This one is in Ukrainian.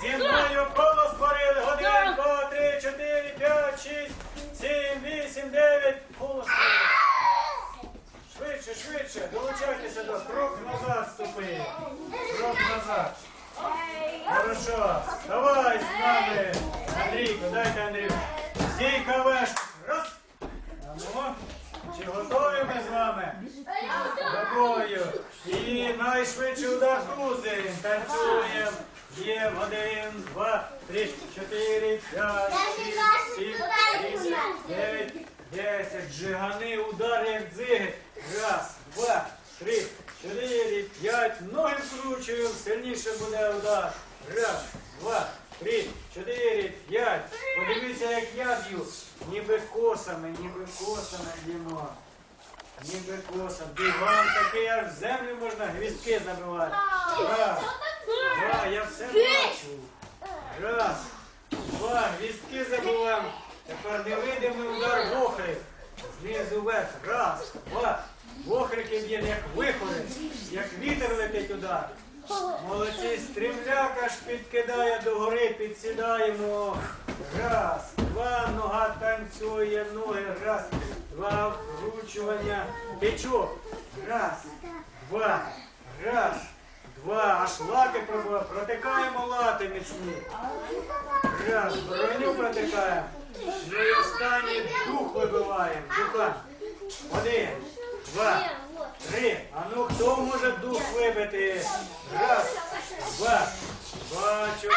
Зі мною коло створили. Один, два, три, чотири, п'ять, шість, сім, вісім, дев'ять. Коло створили. Швидше, швидше. Долучайтеся до крок назад ступи. Крок назад. Хорошо. Давай з нами. Андрійко, дайте Андрію. Стійка веш. Раз. А ну, чи готові ми з вами? До бою. І найшвидший удар крузим. Танцюємо. Є один, два, три, чотири, п'ять, шість, сім, вісім, дев'ять, десять. Жигани, удар як дзиги. Раз, два, три, чотири, п'ять. Ноги вкручуємо. Сильніше буде удар. Раз, два, три, чотири, п'ять. Подивіться, як я б'ю. Ніби косами, ніби косами б'ємо. Ніби коса. Диван такий, аж в землю можна гвіздки забивати. Раз, я все бачу. Раз, два, гвіздки забиваємо. Тепер невидимий удар вохри. Знизу вверх. Раз, два. Вохрики б'є, як вихори, як вітер летить удар. Молодці, стрімляк аж підкидає догори, підсідаємо. Раз, два, нога танцює, ноги, раз, два, вкручування, тичок. Раз, два, раз, два, аж лати протикаємо лати міцні. Раз, броню протикаємо. Ну і останній дух вибиваємо. Духа. Один, два, три. А ну хто може дух вибити? Раз, два. два, бачу.